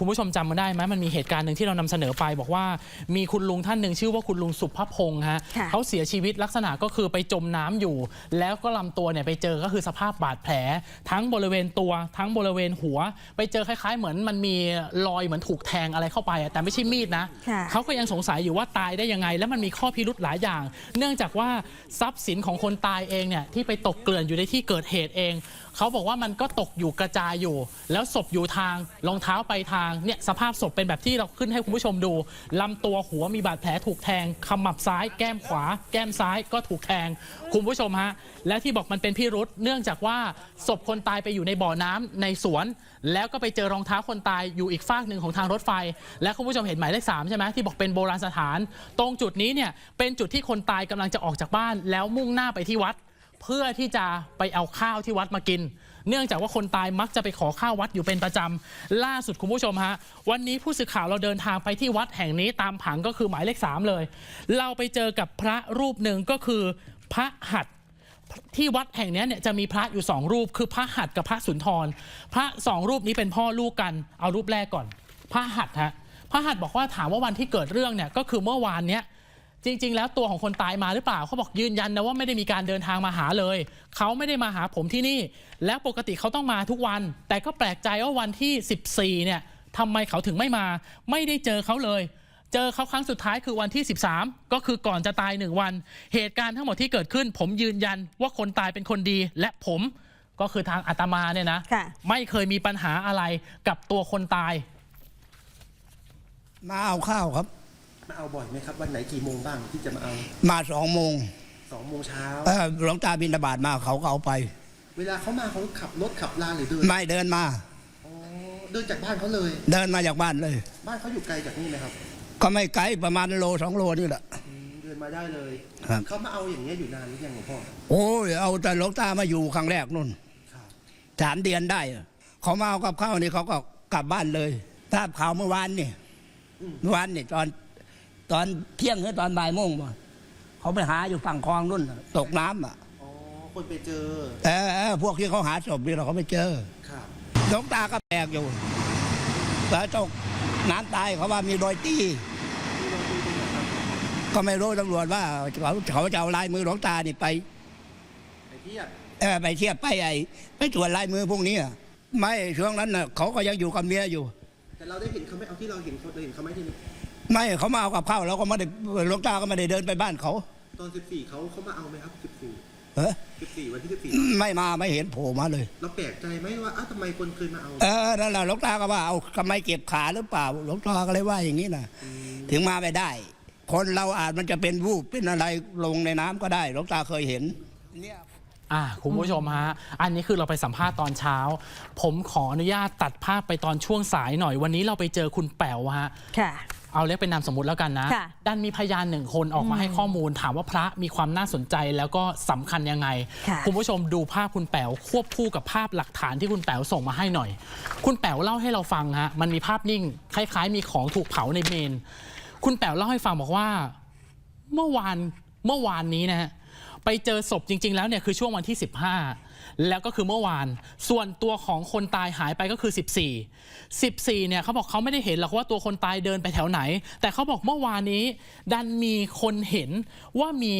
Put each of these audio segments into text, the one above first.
คุณผู้ชมจำมาได้ไหมมันมีเหตุการณ์หนึ่งที่เรานำเสนอไป บอกว่ามีคุณลุงท่านหนึ่งชื่อว่าคุณลุงสุภพงศ์ฮะค่ะ เขาเสียชีวิตลักษณะก็คือไปจมน้ำอยู่ แล้วก็ลำตัวเนี่ยไปเจอก็คือสภาพบาดแผล ทั้งบริเวณตัวทั้งบริเวณหัว ไปเจอคล้าย ๆ เหมือนมันมีรอยเหมือนถูกแทงอะไรเข้าไปอะแต่ไม่ใช่มีดนะ ค่ะ เขาก็ยังสงสัยอยู่ว่าตายได้ยังไง แล้วมันมีข้อพิรุธหลายอย่าง เนื่องจากว่าทรัพย์สินของคนตายเองเนี่ยที่ไปตกเกลื่อนอยู่ในที่เกิดเหตุเอง เขาบอกว่ามันก็ตกอยู่กระจายอยู่ แล้วศพอยู่ทางรองเท้าไปทางเนี่ยสภาพศพเป็นแบบที่เราขึ้นให้คุณผู้ชมดูลำตัวหัวมีบาดแผลถูกแทงขมับซ้ายแก้มขวา แก้มซ้ายก็ถูกแทงคุณผู้ชมฮะและที่บอกมันเป็นพิรุษเนื่องจากว่าศพคนตายไปอยู่ในบ่อน้ำในสวน แล้วก็ไปเจอรองเท้าคนตายอยู่อีกฝากหนึ่งของทางรถไฟ และคุณผู้ชมเห็นหมายเลขสามใช่ไหมที่บอกเป็นโบราณสถาน ตรงจุดนี้เนี่ยเป็นจุดที่คนตายกำลังจะออกจากบ้าน แล้วมุ่งหน้าไปที่วัด เพื่อที่จะไปเอาข้าวที่วัดมากิน เนื่องจากว่าคนตายมักจะไปขอข้าววัดอยู่เป็นประจำล่าสุดคุณผู้ชมฮะวันนี้ผู้สื่อข่าวเราเดินทางไปที่วัดแห่งนี้ตามผังก็คือหมายเลขสามเลย เราไปเจอกับพระรูปหนึ่งก็คือพระหัตที่วัดแห่งนี้เนี่ยจะมีพระอยู่สองรูป คือพระหัตกับพระสุนทร พระสองรูปนี้เป็นพ่อลูกกัน เอารูปแรกก่อน พระหัตฮะพระหัตบอกว่าถามว่าวันที่เกิดเรื่องเนี่ยก็คือเมื่อวานเนี้ย จริง ๆ แล้วตัวของคนตายมาหรือเปล่าเขาบอกยืนยันนะว่าไม่ได้มีการเดินทางมาหาเลย เขาไม่ได้มาหาผมที่นี่ แล้วปกติเขาต้องมาทุกวัน แต่ก็แปลกใจว่าวันที่ 14 เนี่ยทำไมเขาถึงไม่มา ไม่ได้เจอเขาเลย เจอเขาครั้งสุดท้ายคือวันที่ 13 ก็คือก่อนจะตายหนึ่งวัน เหตุการณ์ทั้งหมดที่เกิดขึ้น ผมยืนยันว่าคนตายเป็นคนดี และผมก็คือทางอาตมาเนี่ยนะค่ะไม่เคยมีปัญหาอะไรกับตัวคนตาย มาเอาข้าวครับ มาเอาบ่อยไหมครับวันไหนกี่โมงบ้างที่จะมาเอามาสองโมงสองโมงเช้า เออหลวงตาบินบาตมาเขาก็เอาไป เวลาเขามาเขาขับรถขับลาหรือเดินไม่เดินมา อ๋อเดินจากบ้านเขาเลย เดินมาจากบ้านเลย บ้านเขาอยู่ไกลจากนี่ไหมครับก็ไม่ไกลประมาณโลสองโลนี่แหละ อืมเดินมาได้เลยครับ เขามาเอาอย่างเงี้ยอยู่นานหรือยังหลวงพ่อโอ้ยเอาแต่หลวงตามาอยู่ครั้งแรกนู่นครับสามเดือนได้อะเขามาเอากับข้าวนี่เขาก็กลับบ้านเลยทราบข่าวเมื่อวานนี่เมื่อวานนี่ตอน ตอนเที่ยงหรือตอนบ่ายโมงบ่เขาไปหาอยู่ฝั่งคลองนู่นน่ะตกน้ำอะอ๋อคนไปเจอเออเออพวกที่เขาหาศพนี่เราเขาไม่เจอครับหลวงตาก็แปลกอยู่แล้วตกน้ำตายเขาว่ามีรอยตีที่เราดูตรงไหนครับก็ไม่รู้ตำรวจว่าเขาเขาจะเอาลายมือหลวงตานี่ไปไปเทียบเออไปเทียบไปไอ้ไปตรวจลายมือพวกนี้อะไม่ช่วงนั้นน่ะเขาก็ยังอยู่กับเมียอยู่ แต่เราได้เห็นเขาไหมเอาที่เราเห็นเขาเราเห็นเขาไหมที่นี่ ไม่เขามาเอากับข้าวเราก็ไม่ได้หลวงตาก็ไม่ได้เดินไปบ้านเขา ตอน14เขาเขามาเอาไหมครับ14เออ14วันที่ไม่มาไม่เห็นโผล่มาเลย14เราแปลกใจไหมว่าอ้าวทำไมคนเคยมาเอา เออนั่นแหละหลวงตาก็ว่าเอาทำไมเก็บขาหรือเปล่าหลวงตาก็เลยว่าอย่างนี้นะถึงมาไม่ได้ คนเราอาจมันจะเป็นวูบเป็นอะไรลงในน้ำก็ได้หลวงตาเคยเห็นเนี่ยอ่าคุณผู้ชมฮะ อันนี้คือเราไปสัมภาษณ์ตอนเช้า ผมขออนุญาตตัดภาพไปตอนช่วงสายหน่อยวันนี้เราไปเจอคุณแป๋วฮะค่ะ เอาเรียกเป็นนามสมมติแล้วกันนะ ค่ะ ดันมีพยานหนึ่งคนออกมาให้ข้อมูล ถามว่าพระมีความน่าสนใจแล้วก็สำคัญยังไง ค่ะณผู้ชมดูภาพคุณแป๋วควบคู่กับภาพหลักฐานที่คุณแป๋วส่งมาให้หน่อย คุณแป๋วเล่าให้เราฟังฮะมันมีภาพนิ่ง คล้าย ๆ มีของถูกเผาในเมน คุณแป๋วเล่าให้ฟังบอกว่า เมื่อวานเมื่อวานนี้นะฮะ ไปเจอศพจริง ๆ แล้วเนี่ยคือช่วงวันที่ 15 แล้วก็คือเมื่อวาน ส่วนตัวของคนตายหายไปก็คือ 14 14เนี่ยเขาบอกเขาไม่ได้เห็นหรอกว่าตัวคนตายเดินไปแถวไหน แต่เขาบอกเมื่อวานนี้ ดันมีคนเห็นว่ามี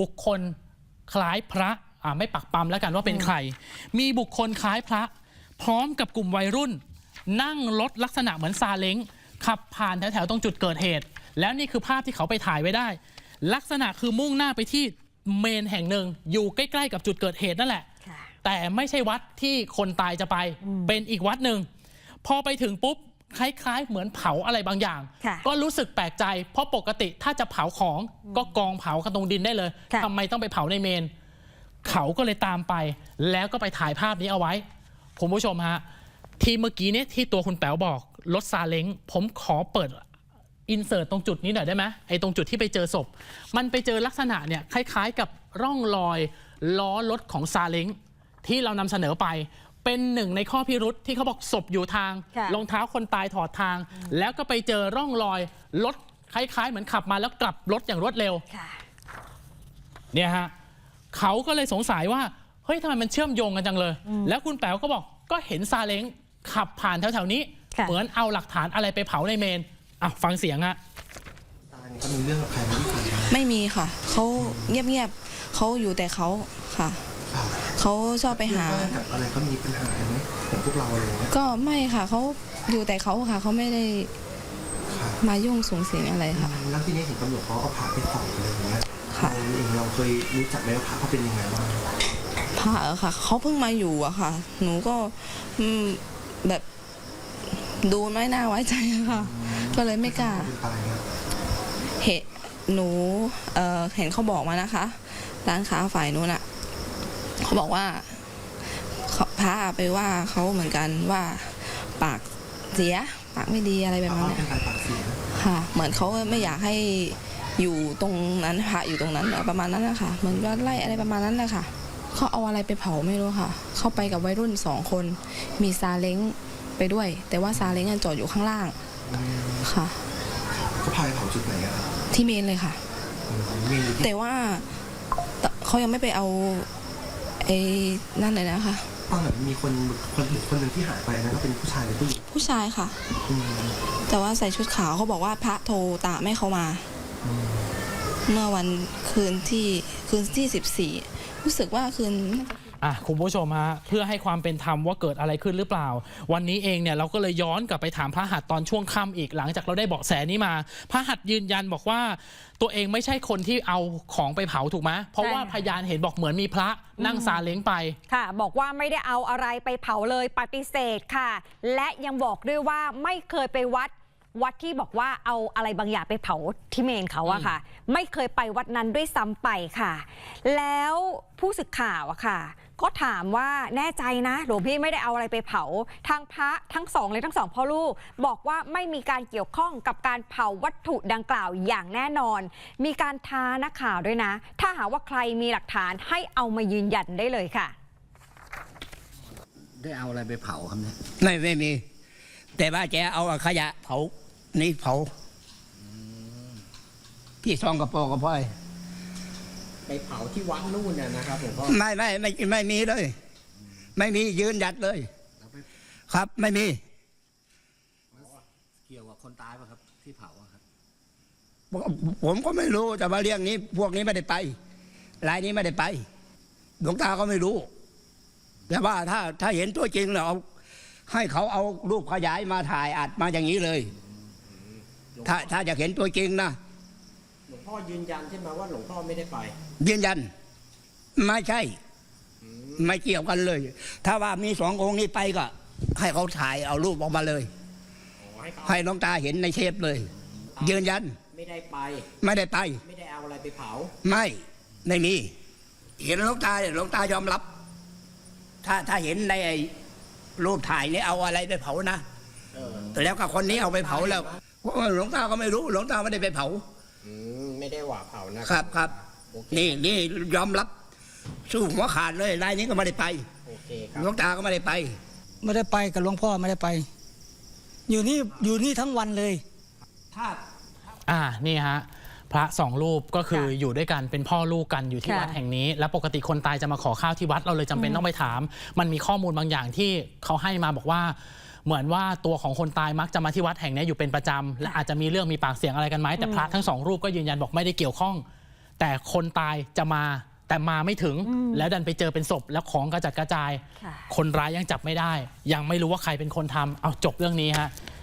บุคคลคล้ายพระอ่าไม่ปักปำแล้วกันว่าเป็นใคร มีบุคคลคล้ายพระ พร้อมกับกลุ่มวัยรุ่น นั่งรถลักษณะเหมือนซาเล้งขับผ่านแถวๆตรงจุดเกิดเหตุ แล้วนี่คือภาพที่เขาไปถ่ายไว้ได้ ลักษณะคือมุ่งหน้าไปที่ เมนแห่งหนึ่งอยู่ใกล้ๆกับจุดเกิดเหตุนั่นแหละค่ะแต่ไม่ใช่วัดที่คนตายจะไป เป็นอีกวัดหนึ่ง พอไปถึงปุ๊บคล้ายๆ เหมือนเผาอะไรบางอย่างค่ะก็รู้สึกแปลกใจ เพราะปกติถ้าจะเผาของก็กองเผากันตรงดินได้เลยค่ะทำไมต้องไปเผาในเมน เขาก็เลยตามไป แล้วก็ไปถ่ายภาพนี้เอาไว้คุณผู้ชมฮะ ที่เมื่อกี้เนี่ยที่ตัวคุณแป๋วบอกรถซาเล้งผมขอเปิด อินเสิร์ตตรงจุดนี้หน่อยได้ไหมไอ้ตรงจุดที่ไปเจอศพ มันไปเจอลักษณะเนี่ยคล้ายๆ กับร่องรอยล้อรถของซาเล้งที่เรานำเสนอไป เป็นหนึ่งในข้อพิรุษที่เขาบอกศพอยู่ทางค่ะ รองเท้าคนตายถอดทาง แล้วก็ไปเจอร่องรอยรถคล้ายๆ เหมือนขับมาแล้วกลับรถอย่างรวดเร็ว ค่ะ เนี่ยฮะเขาก็เลยสงสัยว่า เฮ้ยทำไมมันเชื่อมโยงกันจังเลย แล้วคุณแป๋วก็บอกก็เห็นซาเล้งขับผ่านแถวๆนี้ ค่ะ เหมือนเอาหลักฐานอะไรไปเผาในเมน อะฟังเสียงฮะตายเขามีเรื่องกับใครไหมที่ผ่านมาไม่มีค่ะ เขาเงียบๆเขาอยู่แต่เขาค่ะครับเขาชอบไปหาเรื่องกับอะไรเขามีปัญหาไหมของพวกเราอะไรอย่างเงี้ยก็ไม่ค่ะ เขาอยู่แต่เขาค่ะ เขาไม่ได้ครับมายุ่งสูงสิงอะไรค่ะ แล้วทีนี้เห็นตำรวจเขาเอาพาไปสอบอะไรอย่างเงี้ยค่ะ เราเองเราเคยรู้จักไหมว่าพระเขาเป็นยังไงบ้างพระเหรอค่ะ เขาเพิ่งมาอยู่อะค่ะ หนูก็อืมแบบดูไม่น่าไว้ใจอะค่ะ ก็เลยไม่กล้าเป็นตายเนี่ยเห็นหนูเอ่อเห็นเขาบอกมานะคะ ร้านค้าฝ่ายนู้นอะเขาบอกว่าเขาพระไปว่าเขาเหมือนกันว่าปากเสียปากไม่ดีอะไรแบบเขานั้นเป็นอะการปากเสียค่ะ เหมือนเขาไม่อยากให้อยู่ตรงนั้นพระอยู่ตรงนั้นประมาณนั้นนะคะเหมือนว่าไล่อะไรประมาณนั้นนะคะเขาเอาอะไรไปเผาไม่รู้ค่ะ เข้าไปกับวัยรุ่นสองคน มีซาเล้งไปด้วย แต่ว่าซาเล้งอะจอดอยู่ข้างล่าง ค่ะเขาพาไปเผาจุดไหนอะครับที่เมนเลยค่ะอืมมีอยู่ที่แต่ว่าตเขายังไม่ไปเอาไอ้นั่นเลยนะคะ ตอนนั้นมีคนคนคนหนึ่งที่หายไปนะก็เป็นผู้ชายหรือผู้หญิงผู้ชายค่ะ อืมแต่ว่าใส่ชุดขาวเขาบอกว่าพระโทรตามให้เขามาเมื่อวันคืนที่คืนที่สิบสี่รู้สึกว่าคืน อะคุณผู้ชมฮะเพื่อให้ความเป็นธรรมว่าเกิดอะไรขึ้นหรือเปล่า วันนี้เองเนี่ยเราก็เลยย้อนกลับไปถามพระหัตถ์ตอนช่วงค่ำอีกหลังจากเราได้เบาะแสนี้มา พระหัตถ์ยืนยันบอกว่า ตัวเองไม่ใช่คนที่เอาของไปเผาถูกไหมเพราะว่าใช่ค่ะพยานเห็นบอกเหมือนมีพระนั่งซาเล้งไป ค่ะ บอกว่าไม่ได้เอาอะไรไปเผาเลยปฏิเสธค่ะ และยังบอกด้วยว่าไม่เคยไปวัดวัดที่บอกว่าเอาอะไรบางอย่างไปเผาที่เมนเขาอะค่ะ ไม่เคยไปวัดนั้นด้วยซ้ำไปค่ะ แล้วผู้สึกข่าวอะค่ะ ก็ถามว่าแน่ใจนะหลวงพี่ไม่ได้เอาอะไรไปเผาทางพระทั้งสองเลยทั้งสองพ่อลูก บอกว่าไม่มีการเกี่ยวข้องกับการเผาวัตถุดังกล่าวอย่างแน่นอน มีการท้านักข่าวด้วยนะ ถ้าหากว่าใครมีหลักฐานให้เอามายืนยันได้เลยค่ะ ได้เอาอะไรไปเผาครับเนี่ยไม่ไม่มี แต่ว่าแกเอาขยะเผานี่เผาพี่ซองกระโปรงกระพอย ไปเผาที่วัดนู่นน่ะนะครับหลวงพ่อไม่ไม่ไม่ไม่มีเลย ไม่มียืนยัดเลยครับ ไม่มี เกี่ยวกับคนตายป่ะครับ ที่เผาอะครับผมก็ไม่รู้แต่ว่าเรื่องนี้ พวกนี้ไม่ได้ไปรายนี้ไม่ได้ไป หลวงตาก็ไม่รู้ แต่ว่าถ้าถ้าเห็นตัวจริงแล้วเอาให้เขาเอารูปขยายมาถ่ายอัดมาอย่างนี้เลย ถ้าถ้าอยากเห็นตัวจริงนะหลวงพ่ อยืนยันใช่ไหมว่าหลวงพ่อไม่ได้ไป ยืนยัน ไม่ใช่ ไม่เกี่ยวกันเลย ถ้าว่ามีสององค์นี้ไปก็ ให้เขาถ่ายเอารูปออกมาเลย ให้เขาให้หน้องตาเห็นในเทปเลย ยืนยัน ไม่ได้ไป ไม่ได้ไป ไม่ได้เอาอะไรไปเผา ไม่ไม่มี เห็นหลวงตาเนี่ยหลวงตายอมรับ ถ้าถ้าเห็นในไอ้รูปถ่ายนี่เอาอะไรไปเผานะเออแล้วก็คนนี้เอาไปเผาแล้วเพราะว่าหลวงตาก็ไม่รู้ หลวงตาไม่ได้ไปเผาอืมไม่ได้ห ว่าเผานะครับครับ โอเคนี่นี่ยอมรับ สู้หัวขาดเลยรายนี้ก็ไม่ได้ไปโอเคครับหลวงตาก็ไม่ได้ไป ไม่ได้ไปกับหลวงพ่อไม่ได้ไป อยู่นี่อยู่นี่ทั้งวันเลยถ้าอ่านี่ฮะพระสองรูปก็คือค่ะอยู่ด้วยกันเป็นพ่อลูกกันอยู่ที่ค่ะวัดแห่งนี้ แล้วปกติคนตายจะมาขอข้าวที่วัดเราเลยจำเป็นต้องไปถาม มันมีข้อมูลบางอย่างที่เขาให้มาบอกว่า เหมือนว่าตัวของคนตายมักจะมาที่วัดแห่งนี้อยู่เป็นประจำและอาจจะมีเรื่องมีปากเสียงอะไรกันไหมแต่พระทั้งสองรูปก็ยืนยันบอกไม่ได้เกี่ยวข้อง แต่คนตายจะมาแต่มาไม่ถึงแล้วดันไปเจอเป็นศพแล้วของกระจัดกระจายค่ะคนร้ายยังจับไม่ได้ ยังไม่รู้ว่าใครเป็นคนทำเอาจบเรื่องนี้ฮะ